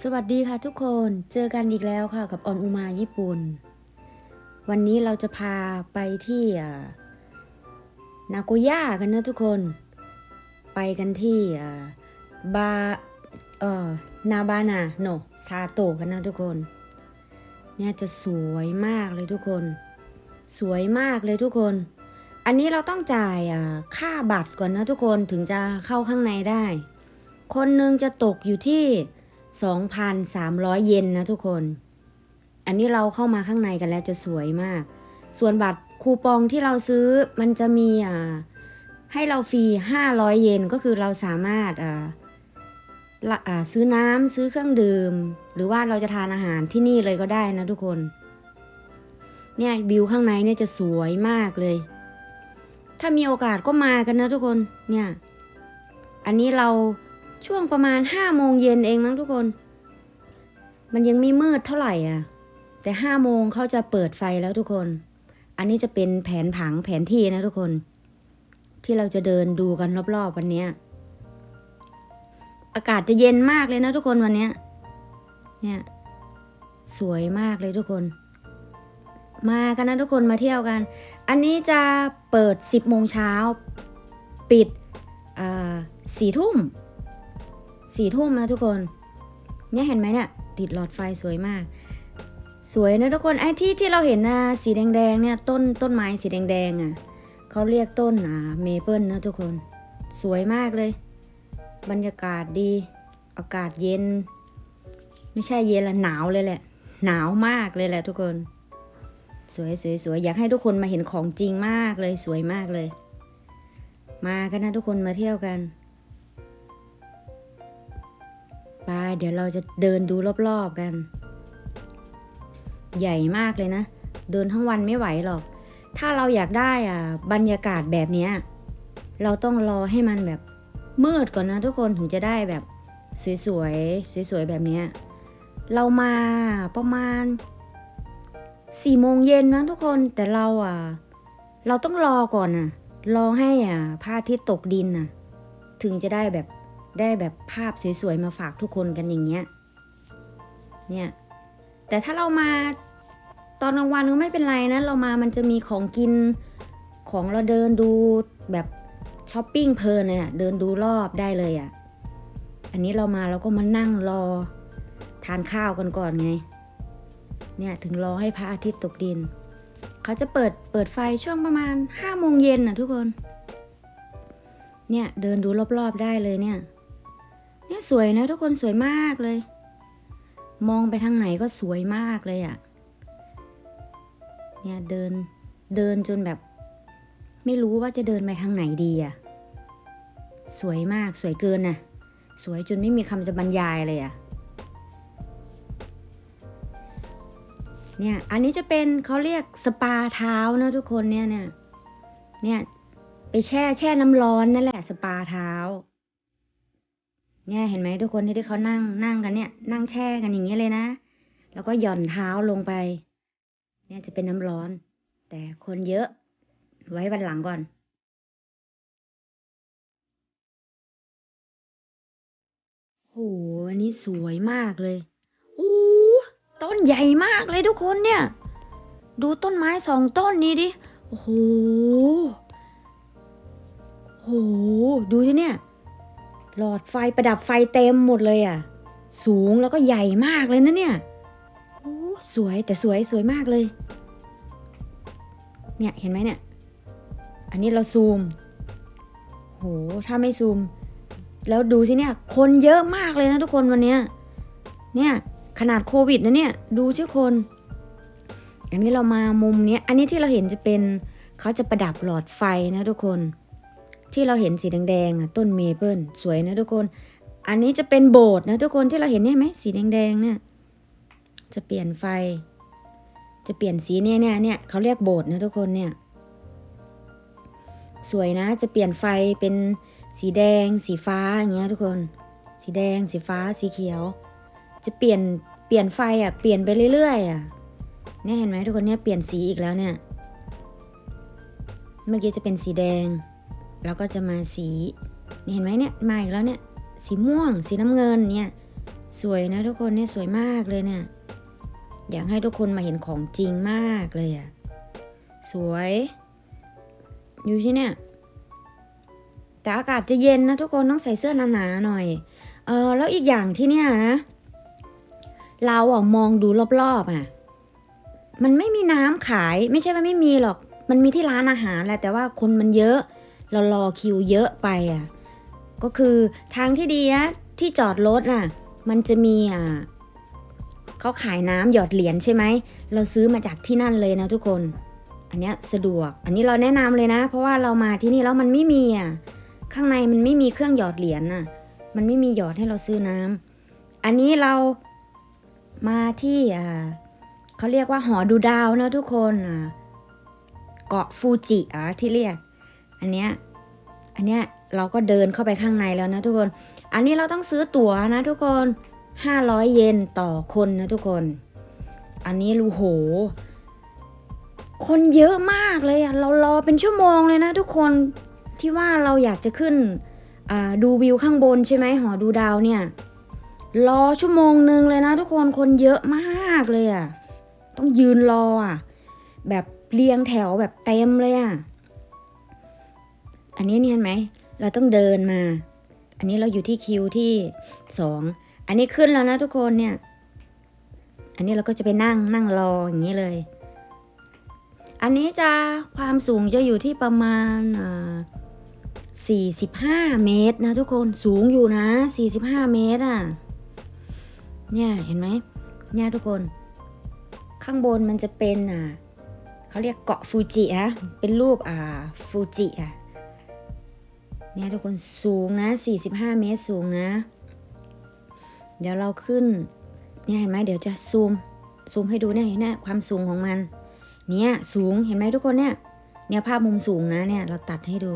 สวัสดีค่ะทุกคน เจอกันอีกแล้วค่ะกับออนอุมาญี่ปุ่น วันนี้เราจะพาไปที่นาโกย่ากันนะทุกคน ไปกันที่บาเอ่อนาบานาโนซาโตะกันนะทุกคน เนี่ยจะสวยมากเลยทุกคน สวยมากเลยทุกคน อันนี้เราต้องจ่ายค่าบัตรก่อนนะทุกคนถึงจะเข้าข้างในได้ คนหนึ่งจะตกอยู่ที่ 2,300 เยนนะทุกคน อันนี้เราเข้ามาข้างในกันแล้วจะสวยมาก ส่วนบัตรคูปองที่เราซื้อมันจะมีอ่าให้เราฟรี 500 เยนก็คือเราสามารถอ่าละอ่าซื้อน้ำซื้อเครื่องดื่ม หรือว่าเราจะทานอาหารที่นี่เลยก็ได้นะทุกคน เนี่ยวิวข้างในเนี่ยจะสวยมากเลย ถ้ามีโอกาสก็มากันนะทุกคนเนี่ย อันนี้เรา ช่วงประมาณห้าโมงเย็นเองมั้งทุกคน มันยังไม่มืดเท่าไหร่อะ แต่ห้าโมงเขาจะเปิดไฟแล้วทุกคน อันนี้จะเป็นแผนผังแผนที่นะทุกคน ที่เราจะเดินดูกันรอบๆวันนี้อากาศจะเย็นมากเลยนะทุกคนวันนี้เนี่ยสวยมากเลยทุกคน มากันนะทุกคนมาเที่ยวกัน อันนี้จะเปิด 10โมงเช้า ปิดสี่ทุ่ม สี่ทุ่มนะทุกคน เนี่ยเห็นไหมเนี่ยติดหลอดไฟสวยมาก สวยนะทุกคนไอ้ที่ที่เราเห็นนะสีแดงๆเนี่ยต้นต้นไม้สีแดงๆอะเขาเรียกต้นอ่าเมเปิลนะทุกคน สวยมากเลย บรรยากาศดี อากาศเย็น ไม่ใช่เย็นละหนาวเลยแหละ หนาวมากเลยแหละทุกคน สวยสวยสวยอยากให้ทุกคนมาเห็นของจริงมากเลยสวยมากเลย มากันนะทุกคนมาเที่ยวกัน ไปเดี๋ยวเราจะเดินดูรอบๆกัน ใหญ่มากเลยนะ เดินทั้งวันไม่ไหวหรอก ถ้าเราอยากได้อะบรรยากาศแบบเนี้ยเราต้องรอให้มันแบบมืดก่อนนะทุกคนถึงจะได้แบบสวยๆสวยๆแบบเนี้ยเรามาประมาณสี่โมงเย็นนะทุกคนแต่เราอะ เราต้องรอก่อนน่ะ รอให้อะพระอาทิตย์ตกดินน่ะ ถึงจะได้แบบ ได้แบบภาพสวยๆมาฝากทุกคนกันอย่างเงี้ยเนี่ยแต่ถ้าเรามาตอนกลางวันก็ไม่เป็นไรนะ เรามามันจะมีของกินของเราเดินดูแบบช้อปปิ้งเพลินเลยอะเดินดูรอบได้เลยอะอันนี้เรามาเราก็มานั่งรอ ทานข้าวกันก่อนไง เนี่ยถึงรอให้พระอาทิตย์ตกดิน เขาจะเปิดเปิดไฟช่วงประมาณห้าโมงเย็นนะทุกคน เนี่ยเดินดูรอบๆได้เลยเนี่ย เนี่ยสวยนะทุกคนสวยมากเลย มองไปทางไหนก็สวยมากเลยอะ่ะ เนี่ยเดินเดินจนแบบ ไม่รู้ว่าจะเดินไปทางไหนดีอะ่ะ สวยมากสวยเกินน่ะ สวยจนไม่มีคำจะบรรยายเลยอะ่ะเนี่ย อันนี้จะเป็นเขาเรียกสปาเท้านะทุกคนเนี่ยเนี่ย เนี่ย ไปแช่แช่น้ำร้อนนั่นแหละสปาเท้า เนี่ยเห็นไหมทุกคนที่ที่เขานั่งนั่งกันเนี่ย นั่งแช่กันอย่างเงี้ยเลยนะ แล้วก็หย่อนเท้าลงไป เนี่ยจะเป็นน้ำร้อน แต่คนเยอะ ไว้วันหลังก่อน โหอันนี้สวยมากเลยโอ้ต้นใหญ่มากเลยทุกคนเนี่ย ดูต้นไม้สองต้นนี้ดิ โอ้โหโหดูสิเนี่ย หลอดไฟประดับไฟเต็มหมดเลยอะ สูงแล้วก็ใหญ่มากเลยนะเนี่ยโอ้สวยแต่สวยสวยมากเลย เนี่ยเห็นไหมเนี่ย อันนี้เราซูม โห ถ้าไม่ซูม แล้วดูสิเนี่ย คนเยอะมากเลยนะทุกคนวันเนี้ย เนี่ยขนาดโควิดนะเนี่ย ดูชื่อคน อันนี้เรามามุมเนี้ย อันนี้ที่เราเห็นจะเป็นเขาจะประดับหลอดไฟนะทุกคน ที่เราเห็นสีแดงๆอะต้นเมเปิลสวยนะทุกคน อันนี้จะเป็นโบสถ์นะทุกคนที่เราเห็นเนี่ยไหมสีแดงๆเนี่ยจะเปลี่ยนไฟ จะเปลี่ยนสีเนี่ยเนี่ยเนี่ยเขาเรียกโบสถ์นะทุกคนเนี่ย สวยนะจะเปลี่ยนไฟเป็นสีแดง สีฟ้าอย่างเงี้ยทุกคน สีแดง สีฟ้า สีเขียว จะเปลี่ยนเปลี่ยนไฟอะเปลี่ยนไปเรื่อยๆอะเนี่ยเห็นไหมทุกคนเนี่ยเปลี่ยนสีอีกแล้วเนี่ย เมื่อกี้จะเป็นสีแดง แล้วก็จะมาสีเห็นไหมเนี่ยมาอีกแล้วเนี่ยสีม่วง สีน้ำเงินเนี่ยสวยนะทุกคนเนี่ยสวยมากเลยเนี่ยอยากให้ทุกคนมาเห็นของจริงมากเลยอะสวยอยู่ที่เนี่ยแต่อากาศจะเย็นนะทุกคนต้องใส่เสื้อหนาๆหน่อยเออแล้วอีกอย่างที่เนี่ยนะเราอะมองดูรอบๆอะมันไม่มีน้ำขายไม่ใช่ว่าไม่มีหรอก มันมีที่ร้านอาหารแหละแต่ว่าคนมันเยอะ เรารอคิวเยอะไปอะก็คือทางที่ดีนะที่จอดรถน่ะมันจะมีอะเขาขายน้ำหยอดเหรียญใช่ไหมเราซื้อมาจากที่นั่นเลยนะทุกคน อันนี้สะดวก อันนี้เราแนะนำเลยนะ เพราะว่าเรามาที่นี่แล้วมันไม่มีอะข้างในมันไม่มีเครื่องหยอดเหรียญน่ะมันไม่มีหยอดให้เราซื้อน้ำอันนี้เรามาที่อ่าเขาเรียกว่าหอดูดาวนะทุกคนอ่าเกาะฟูจิอะที่เรียก อันเนี้ยอันเนี้ยเราก็เดินเข้าไปข้างในแล้วนะทุกคน อันนี้เราต้องซื้อตั๋วนะทุกคน 500 เยนต่อคนนะทุกคน อันนี้รูโห คนเยอะมากเลยอะเรารอเป็นชั่วโมงเลยนะทุกคนที่ว่าเราอยากจะขึ้นดูวิวข้างบนใช่ไหมหอดูดาวเนี่ย รอชั่วโมงหนึ่งเลยนะทุกคนคนเยอะมากเลยอะต้องยืนรออะแบบเรียงแถวแบบเต็มเลยอะ อันนี้เนี่ยเห็นไหม เราต้องเดินมา อันนี้เราอยู่ที่คิวที่สอง อันนี้ขึ้นแล้วนะทุกคนเนี่ย อันนี้เราก็จะไปนั่งนั่งรออย่างนี้เลย อันนี้จะความสูงจะอยู่ที่ประมาณอ่า45 เมตรนะทุกคน สูงอยู่นะ 45 เมตรอะ เนี่ยเห็นไหมเนี่ยทุกคน ข้างบนมันจะเป็นอ่าเขาเรียกเกาะฟูจินะ เป็นรูปอ่าฟูจิอะ เนี่ยทุกคนสูงนะ 45 เมตรสูงนะ เดี๋ยวเราขึ้น เนี่ยเห็นไหมเดี๋ยวจะซูม ซูมให้ดูเนี่ยเห็นไหมความสูงของมัน เนี่ยสูงเห็นไหมทุกคนเนี่ย เนี่ยภาพมุมสูงนะเนี่ยเราตัดให้ดู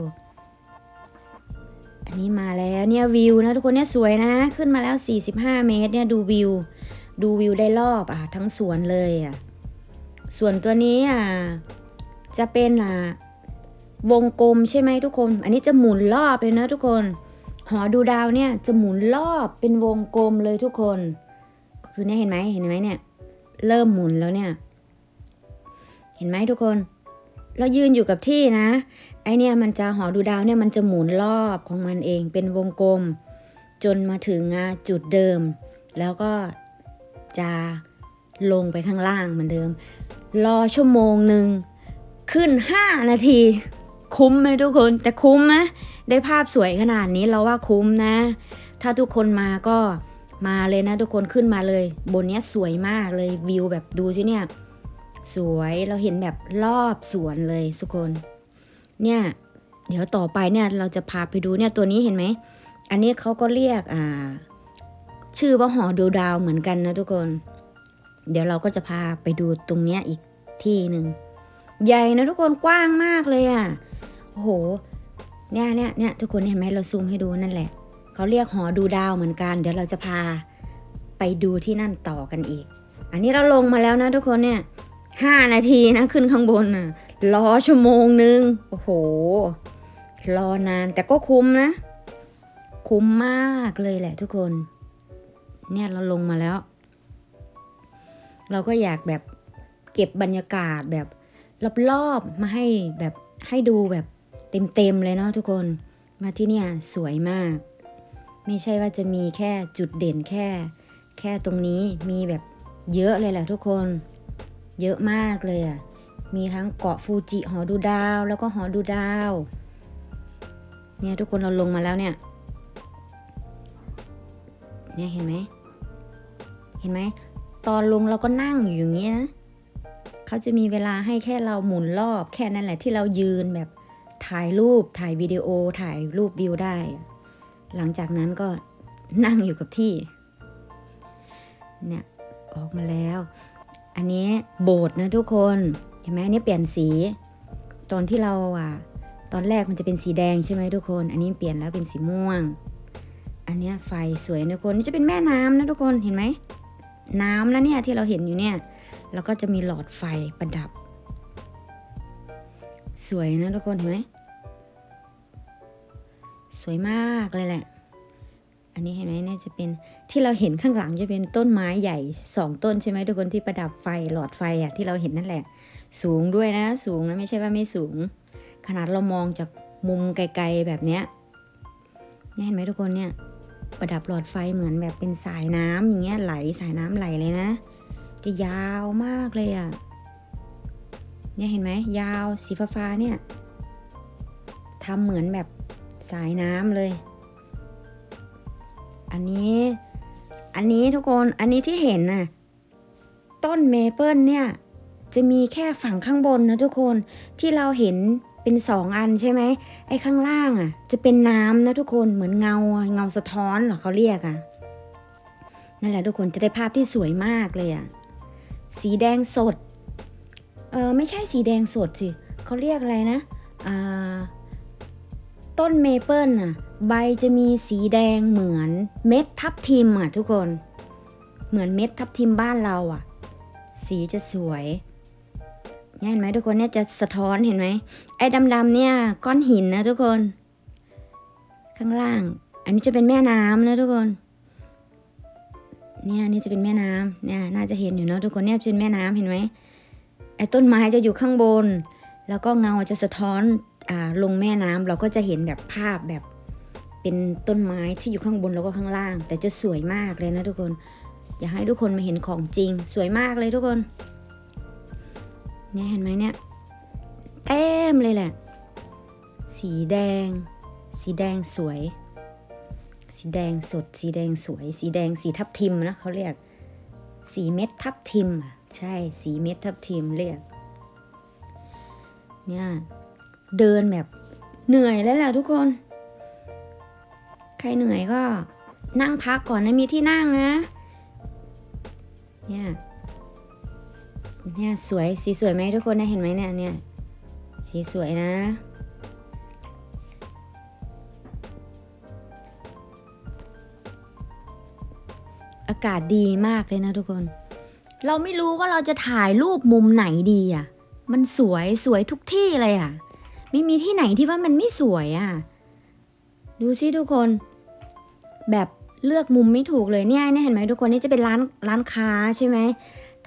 อันนี้มาแล้วเนี่ยวิวนะทุกคนเนี่ยสวยนะ ขึ้นมาแล้ว 45 เมตรเนี่ยดูวิว ดูวิวได้รอบอะทั้งสวนเลยอะ ส่วนตัวนี้อะจะเป็นอะ วงกลมใช่ไหมทุกคน อันนี้จะหมุนรอบเลยนะทุกคน หอดูดาวเนี่ยจะหมุนรอบเป็นวงกลมเลยทุกคน คือเนี่ยเห็นไหมเห็นไหมเนี่ย เริ่มหมุนแล้วเนี่ย เห็นไหมทุกคน เรายืนอยู่กับที่นะ ไอเนี่ยมันจะหอดูดาวเนี่ยมันจะหมุนรอบของมันเองเป็นวงกลม จนมาถึงจุดเดิม แล้วก็จะลงไปข้างล่างเหมือนเดิม รอชั่วโมงหนึ่งขึ้น 5 นาที คุ้มไหมทุกคน แต่คุ้มนะ ได้ภาพสวยขนาดนี้เราว่าคุ้มนะ ถ้าทุกคนมาก็มาเลยนะ ทุกคนขึ้นมาเลย บนนี้สวยมากเลยวิวแบบดูสิเนี่ย สวยเราเห็นแบบรอบสวนเลยทุกคน เนี่ย เดี๋ยวต่อไปเนี่ยเราจะพาไปดูเนี่ยตัวนี้เห็นไหม อันนี้เขาก็เรียกอ่า ชื่อว่าหอดูดาวเหมือนกันนะทุกคน เดี๋ยวเราก็จะพาไปดูตรงเนี้ยอีกที่หนึ่ง ใหญ่นะทุกคนกว้างมากเลยอะโอ้โหเนี่ยเนี่ยเนี่ยทุกคนเห็นไหมเราซูมให้ดูนั่นแหละ เขาเรียกหอดูดาวเหมือนกัน เดี๋ยวเราจะพาไปดูที่นั่นต่อกันอีก อันนี้เราลงมาแล้วนะทุกคนเนี่ยห้านาทีนะขึ้นข้างบนน่ะรอชั่วโมงหนึ่งโอ้โห รอนานแต่ก็คุ้มนะ คุ้มมากเลยแหละทุกคน เนี่ยเราลงมาแล้ว เราก็อยากแบบเก็บบรรยากาศแบบ รอบๆมาให้แบบให้ดูแบบเต็มๆเลยเนาะทุกคนมาที่เนี่ยสวยมาก ไม่ใช่ว่าจะมีแค่จุดเด่นแค่ แค่ตรงนี้มีแบบเยอะเลยแหละทุกคน เยอะมากเลยอะมีทั้งเกาะฟูจิหอดูดาว แล้วก็หอดูดาว เนี่ยทุกคนเราลงมาแล้วเนี่ย เนี่ยเห็นไหม เห็นไหม ตอนลงเราก็นั่งอยู่อย่างเงี้ยนะ เขาจะมีเวลาให้แค่เราหมุนรอบ แค่นั้นแหละที่เรายืนแบบถ่ายรูปถ่ายวิดีโอถ่ายรูปวิวได้ หลังจากนั้นก็นั่งอยู่กับที่ เนี่ย ออกมาแล้ว อันนี้โบสนะทุกคนเห็นไหมอันนี้เปลี่ยนสี ตอนที่เราอะ ตอนแรกมันจะเป็นสีแดงใช่ไหมทุกคน อันนี้เปลี่ยนแล้วเป็นสีม่วง อันนี้ไฟสวยนะทุกคน นี่จะเป็นแม่น้ำนะทุกคนเห็นไหมน้ำนะเนี่ยที่เราเห็นอยู่เนี่ย แล้วก็จะมีหลอดไฟประดับ สวยนะทุกคนเห็นไหมสวยมากเลยแหละ อันนี้เห็นไหมเนี่ยจะเป็นที่เราเห็นข้างหลังจะเป็นต้นไม้ใหญ่สองต้นใช่ไหมทุกคนที่ประดับไฟหลอดไฟอะที่เราเห็นนั่นแหละ สูงด้วยนะ สูงนะไม่ใช่ว่าไม่สูง ขนาดเรามองจากมุมไกลๆแบบเนี้ยเนี่ยเห็นไหมทุกคนเนี่ยประดับหลอดไฟเหมือนแบบเป็นสายน้ำอย่างเงี้ยไหลสายน้ำไหลเลยนะ จะยาวมากเลยอะ เนี่ยเห็นไหมยาวสีฟ้าเนี่ยทำเหมือนแบบสายน้ำเลย อันนี้ อันนี้ทุกคน อันนี้ที่เห็นน่ะ ต้นเมเปิลเนี่ย จะมีแค่ฝั่งข้างบนนะทุกคน ที่เราเห็นเป็นสองอันใช่ไหม ไอ้ข้างล่างอะ จะเป็นน้ำนะทุกคน เหมือนเงา เงาสะท้อนเหรอเขาเรียกอะ นั่นแหละทุกคนจะได้ภาพที่สวยมากเลยอะ สีแดงสด เออไม่ใช่สีแดงสดสิเขาเรียกอะไรนะอ่าต้นเมเปิลอะใบจะมีสีแดงเหมือนเม็ดทับทิมอะทุกคน เหมือนเม็ดทับทิมบ้านเราอะ สีจะสวยเนี่ยเห็นไหมทุกคนเนี่ยจะสะท้อนเห็นไหมไอ้ดำๆเนี่ยก้อนหินนะทุกคน ข้างล่าง อันนี้จะเป็นแม่น้ำนะทุกคน เนี่ยนี่จะเป็นแม่น้ำเนี่ยน่าจะเห็นอยู่เนอะทุกคนเนี่ยเป็นแม่น้ำเห็นไหมไอ้ต้นไม้จะอยู่ข้างบน แล้วก็เงาจะสะท้อนอ่าลงแม่น้ำเราก็จะเห็นแบบภาพแบบเป็นต้นไม้ที่อยู่ข้างบนแล้วก็ข้างล่าง แต่จะสวยมากเลยนะทุกคน อยากให้ทุกคนมาเห็นของจริง สวยมากเลยทุกคนเนี่ยเห็นไหมเนี่ยเต็มเลยแหละ สีแดง สีแดงสวย แดงสด สีแดงสวย สีแดงสีทับทิมนะเขาเรียก สีเม็ดทับทิมอะใช่สีเม็ดทับทิมเรียก เนี่ยเดินแบบเหนื่อยแล้วแหละทุกคน ใครเหนื่อยก็นั่งพักก่อนนะมีที่นั่งนะ เนี่ย เนี่ยสวยสีสวยไหมทุกคนนะเห็นไหมเนี่ยเนี่ยสีสวยนะากาศดีมากเลยนะทุกคน เราไม่รู้ว่าเราจะถ่ายรูปมุมไหนดีอะ มันสวยสวยทุกที่เลยอะ ไม่มีที่ไหนที่ว่ามันไม่สวยอะ ดูสิทุกคน แบบเลือกมุมไม่ถูกเลยเนี่ยเนี่ยเห็นไหมทุกคนนี่จะเป็นร้านร้านค้าใช่ไหม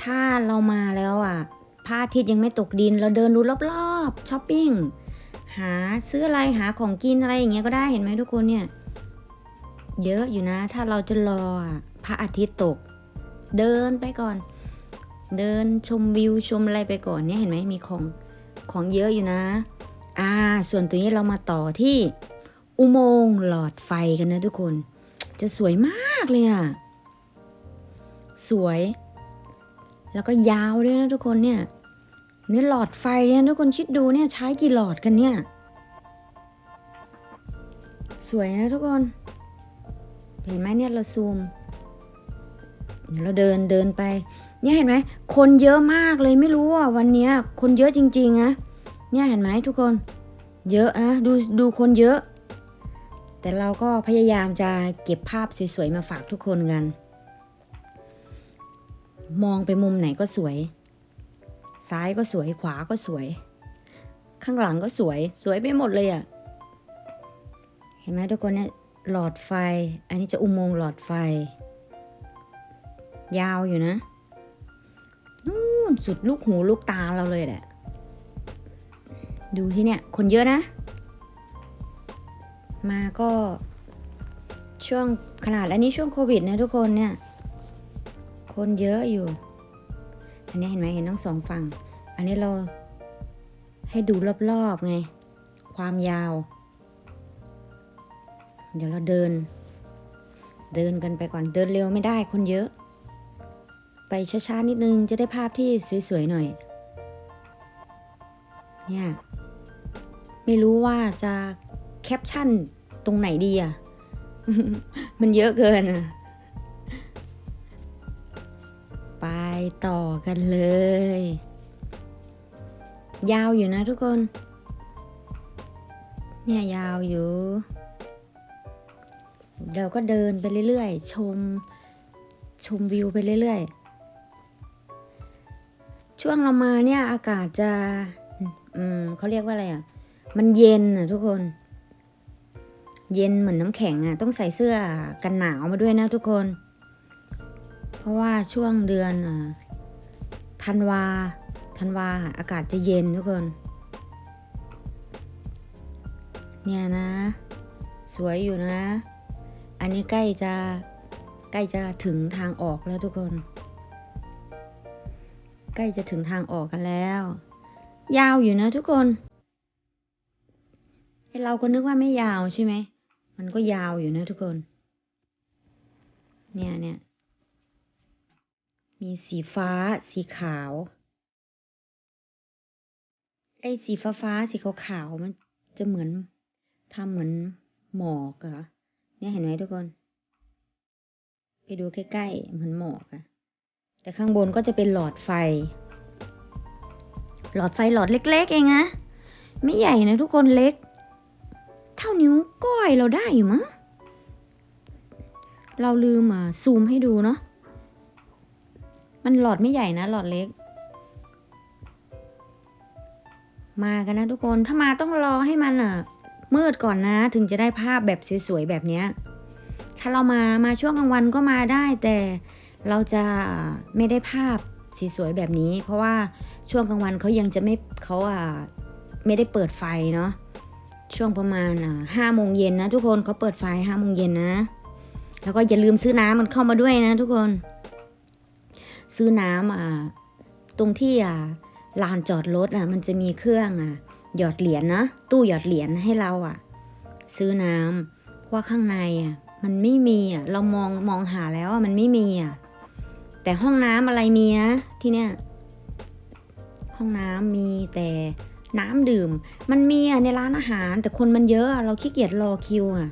ถ้าเรามาแล้วอะพระอาทิตย์ยังไม่ตกดิน เราเดินดูรอบๆช้อปปิ้งหาซื้ออะไรหาของกินอะไรอย่างเงี้ยก็ได้เห็นไหมทุกคนเนี่ย เยอะอยู่นะ ถ้าเราจะรออะ พระอาทิตย์ตก เดินไปก่อน เดินชมวิวชมอะไรไปก่อนเนี่ยเห็นไหมมีของของเยอะอยู่นะ อ่า ส่วนตัวนี้เรามาต่อที่อุโมงค์หลอดไฟกันนะทุกคน จะสวยมากเลยอะสวย แล้วก็ยาวด้วยนะทุกคนเนี่ยเนี่ยหลอดไฟเนี่ยทุกคนคิดดูเนี่ยใช้กี่หลอดกันเนี่ย สวยนะทุกคน เห็นไหมเนี่ยเราซูม เดี๋ยวเราเดินเดินไป เนี่ยเห็นไหมคนเยอะมากเลยไม่รู้อะวันนี้คนเยอะจริงๆนะเนี่ยเห็นไหมทุกคน เยอะนะดูดูคนเยอะ แต่เราก็พยายามจะเก็บภาพสวยๆมาฝากทุกคนกัน มองไปมุมไหนก็สวย ซ้ายก็สวยขวาก็สวย ข้างหลังก็สวย สวยไปหมดเลยอะ่ะเห็นไหมทุกคนเนี่ยหลอดไฟ อันนี้จะอุโมงค์หลอดไฟ ยาวอยู่นะนู่นสุดลูกหูลูกตาเราเลยแหละ ดูที่เนี่ย คนเยอะนะ มาก็ช่วงขนาดอันนี้ช่วงโควิดนะทุกคนเนี่ย คนเยอะอยู่ อันนี้เห็นไหมเห็นทั้งสองฝั่ง อันนี้เราให้ดูรอบๆไง ความยาว เดี๋ยวเราเดิน เดินกันไปก่อนเดินเร็วไม่ได้คนเยอะ ไปช้าๆนิดนึงจะได้ภาพที่สวยๆหน่อย เนี่ย ไม่รู้ว่าจะแคปชั่นตรงไหนดีอะ มันเยอะเกิน ไปต่อกันเลย ยาวอยู่นะทุกคน เนี่ยยาวอยู่เราก็เดินไปเรื่อยๆ ชม ชมวิวไปเรื่อยๆ ช่วงเรามาเนี่ยอากาศจะ อืมเขาเรียกว่าอะไรอะ มันเย็นอะทุกคน เย็นเหมือนน้ำแข็งอะ ต้องใส่เสื้อกันหนาวมาด้วยนะทุกคน เพราะว่าช่วงเดือนอ่าธันวาธันวาอากาศจะเย็นทุกคน เนี่ยนะ สวยอยู่นะ อันนี้ใกล้จะใกล้จะถึงทางออกแล้วทุกคน ล้จะถึงทางออกกันแล้ว ยาวอยู่นะทุกคนเราก็นึกว่าไม่ยาวใช่ไหม มันก็ยาวอยู่นะทุกคน เนี่ยเนี่ย มีสีฟ้า สีขาว ไอ้สีฟ้าฟ้าสีขาวขาวมันจะเหมือนทำเหมือนหมอกอะเนี่ยเห็นไหมทุกคน ไปดูใกล้ๆเหมือนหมอกอะ แต่ข้างบนก็จะเป็นหลอดไฟ หลอดไฟหลอดเล็ก ๆ เองนะ ไม่ใหญ่นะทุกคนเล็ก เท่านิ้วก้อยเราได้อยู่มั้ง เราลืมอะซูมให้ดูเนาะ มันหลอดไม่ใหญ่นะ หลอดเล็ก มากันนะทุกคน ถ้ามาต้องรอให้มันอะมืดก่อนนะถึงจะได้ภาพแบบสวยๆแบบเนี้ยถ้าเรามามาช่วงกลางวันก็มาได้แต่ เราจะไม่ได้ภาพสวยๆแบบนี้ เพราะว่าช่วงกลางวันเขายังจะไม่เขาอะไม่ได้เปิดไฟเนาะช่วงประมาณห้าโมงเย็นนะทุกคนเขาเปิดไฟห้าโมงเย็นนะ แล้วก็อย่าลืมซื้อน้ำมันเข้ามาด้วยนะทุกคน ซื้อน้ำอ่าตรงที่อ่าลานจอดรถอะมันจะมีเครื่องอะหยอดเหรียญนะตู้หยอดเหรียญให้เราอะ ซื้อน้ำเพราะข้างในอะมันไม่มีอะเรามองมองหาแล้วอะมันไม่มีอะ แต่ห้องน้ำอะไรมีนะที่เนี้ยห้องน้ำมีแต่น้ำดื่ม มันมีอะในร้านอาหาร แต่คนมันเยอะเราขี้เกียจรอคิวอะ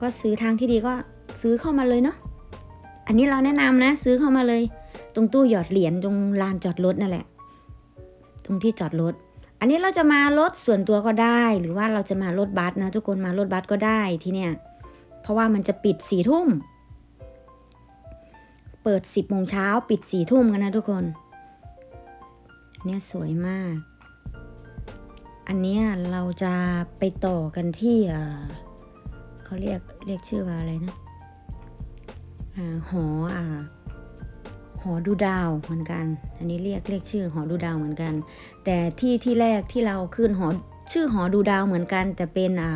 ก็ซื้อทางที่ดีก็ซื้อเข้ามาเลยเนาะอันนี้เราแนะนำนะ ซื้อเข้ามาเลย ตรงตู้หยอดเหรียญตรงลานจอดรถนั่นแหละ ตรงที่จอดรถอันนี้เราจะมารถส่วนตัวก็ได้ หรือว่าเราจะมารถบัสนะ ทุกคนมารถบัสก็ได้ที่เนี่ย ราะว่ามันจะปิดสี่ทุ่ม เปิดสิบโมงเช้าปิดสี่ทุ่มกันนะทุกคน เนี้ยสวยมาก อันนี้เราจะไปต่อกันที่อ่าเขาเรียกเรียกชื่อว่าอะไรนะหออ่าหอดูดาวเหมือนกัน อันนี้เรียกเรียกชื่อหอดูดาวเหมือนกัน แต่ที่ที่แรกที่เราขึ้นหอชื่อหอดูดาวเหมือนกัน แต่เป็นอ่า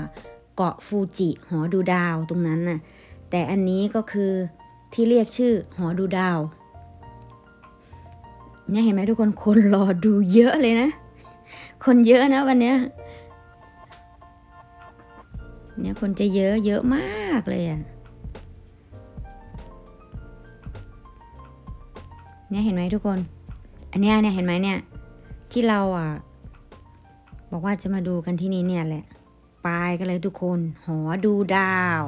กาะฟูจิ หอดูดาวตรงนั้นน่ะ แต่อันนี้ก็คือที่เรียกชื่อหอดูดาว เนี่ยเห็นไหมทุกคนคนรอดูเยอะเลยนะ คนเยอะนะวันเนี้ย เนี่ยคนจะเยอะเยอะมากเลยอะ่ะ เนี่ยเห็นไหมทุกคน อันเนี้ยเนี่ยเห็นไหมเนี่ยที่เราอะบอกว่าจะมาดูกันที่นี่เนี่ยแหละ ไปกันเลยทุกคน หอดูดาว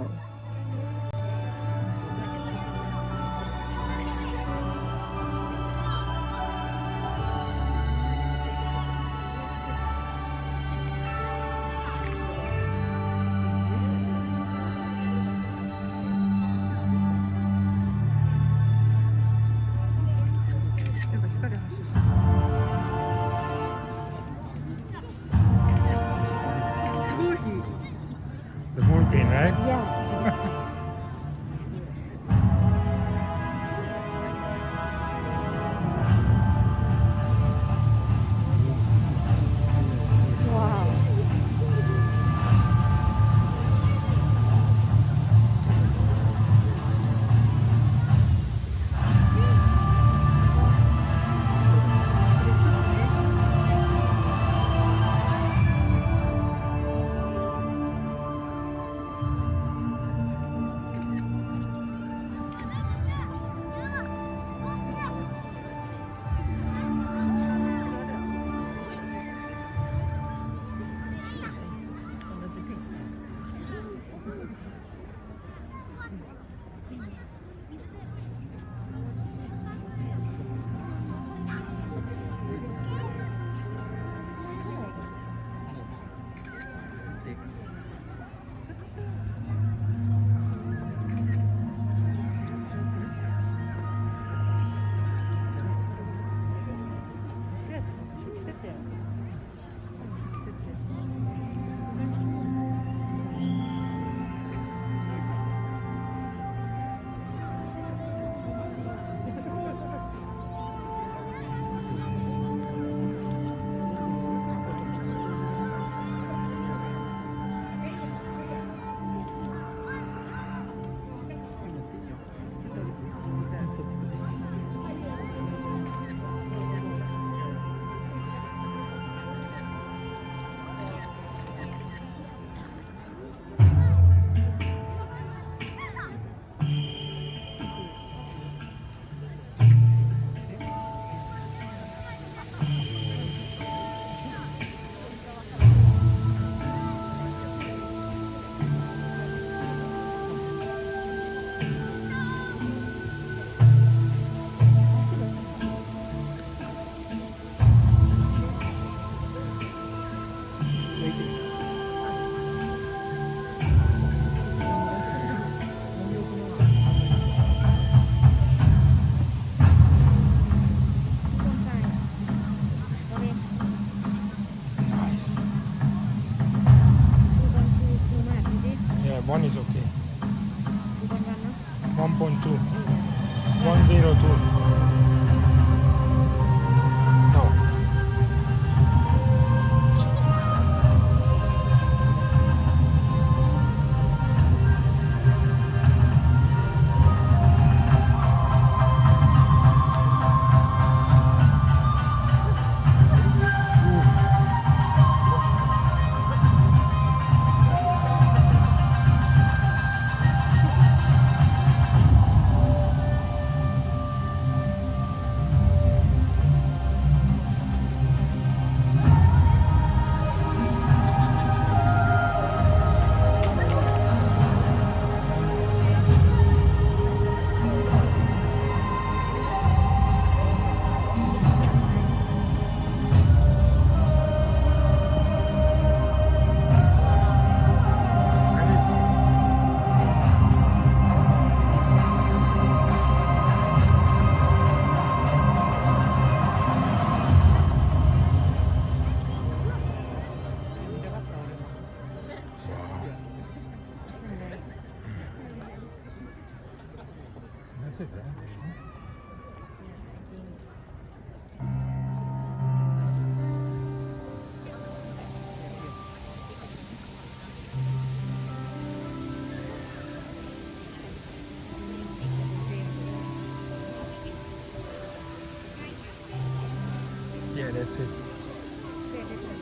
that's it.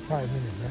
Five minutes,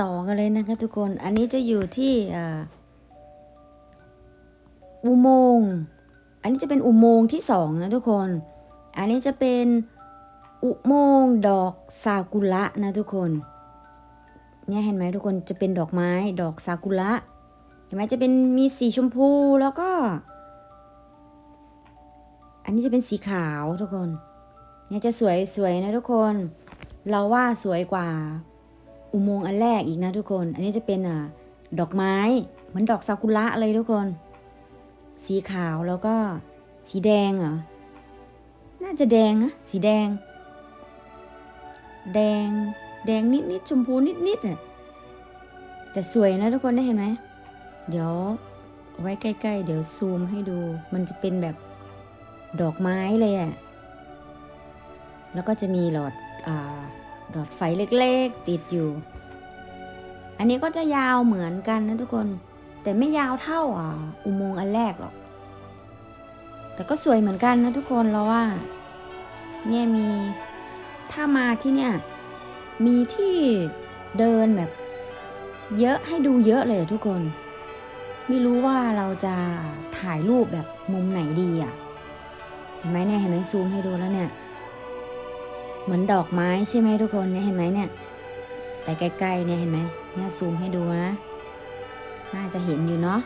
ต่อกันเลยนะคะทุกคน อันนี้จะอยู่ที่อุโมงค์ อันนี้จะเป็นอุโมงค์ที่สองนะทุกคน อันนี้จะเป็นอุโมงค์ดอกซากุระนะทุกคน เนี่ยเห็นไหมทุกคนจะเป็นดอกไม้ ดอกซากุระ เห็นไหมจะเป็นมีสีชมพูแล้วก็ อันนี้จะเป็นสีขาวทุกคน เนี่ยจะสวยสวยนะทุกคน เราว่าสวยกว่า อุโมงค์อันแรกอีกนะทุกคน อันนี้จะเป็นอ่าดอกไม้เหมือนดอกซากุระเลยทุกคน สีขาวแล้วก็สีแดงเหรอ น่าจะแดงนะสีแดง แดง แดงนิดนิดๆชมพูนิดนิดๆน่ะแต่สวยนะทุกคนได้เห็นไหม เดี๋ยวเอาไว้ใกล้ๆ เดี๋ยวซูมให้ดู มันจะเป็นแบบดอกไม้เลยอะ่ะแล้วก็จะมีหลอดอ่า หลอดไฟเล็กๆ ติดอยู่ อันนี้ก็จะยาวเหมือนกันนะทุกคน แต่ไม่ยาวเท่าอ,อุโมงค์อันแรกหรอก แต่ก็สวยเหมือนกันนะทุกคนเราว่า เนี่ยมีถ้ามาที่เนี่ย มีที่เดินแบบ เยอะให้ดูเยอะเลยทุกคน ไม่รู้ว่าเราจะถ่ายรูปแบบมุมไหนดีอะ เห็นไหมเนี่ยเห็นไหมซูมให้ดูแล้วเนี่ย เหมือนดอกไม้ใช่ไหมทุกคนเนี่ยเห็นไหมเนี่ย ไปใกล้ๆเนี่ยเห็นไหมเนี่ยซูมให้ดูนะ น่าจะเห็นอยู่เนาะ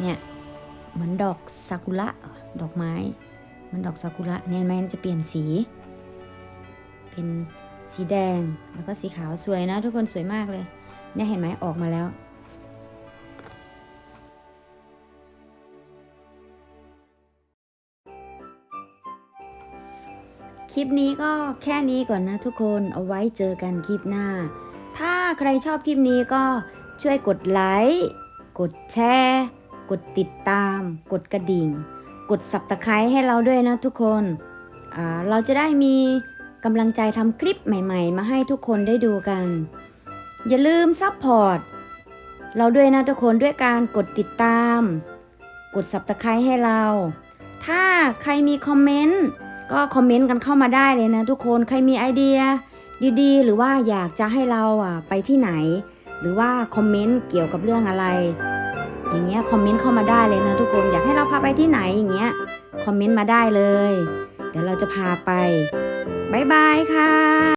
เนี่ยเหมือนดอกซากุระดอกไม้เหมันดอกซากุระเนี่ยเห็นไหมจะเปลี่ยนสี เป็นสีแดงแล้วก็สีขาวสวยนะ ทุกคนสวยมากเลย เนี่ยเห็นไหมออกมาแล้ว คลิปนี้ก็แค่นี้ก่อนนะทุกคนเอาไว้เจอกันคลิปหน้า ถ้าใครชอบคลิปนี้ก็ช่วยกดไลค์กดแชร์ กดติดตาม กดกระดิ่ง กดสับตะไคร้ให้เราด้วยนะทุกคนอ่าเราจะได้มีกำลังใจทำคลิปใหม่ ๆ มาให้ทุกคนได้ดูกัน อย่าลืมซัพพอร์ตเราด้วยนะทุกคนด้วยการกดติดตาม กดสับตะไคร้ให้เรา ถ้าใครมีคอมเมนต์ ก็คอมเมนต์กันเข้ามาได้เลยนะทุกคนใครมีไอเดียดีๆ หรือว่าอยากจะให้เราอะไปที่ไหน หรือว่าคอมเมนต์เกี่ยวกับเรื่องอะไร อย่างเงี้ยคอมเมนต์เข้ามาได้เลยนะทุกคนอยากให้เราพาไปที่ไหนอย่างเงี้ยคอมเมนต์มาได้เลย เดี๋ยวเราจะพาไปบายบายค่ะ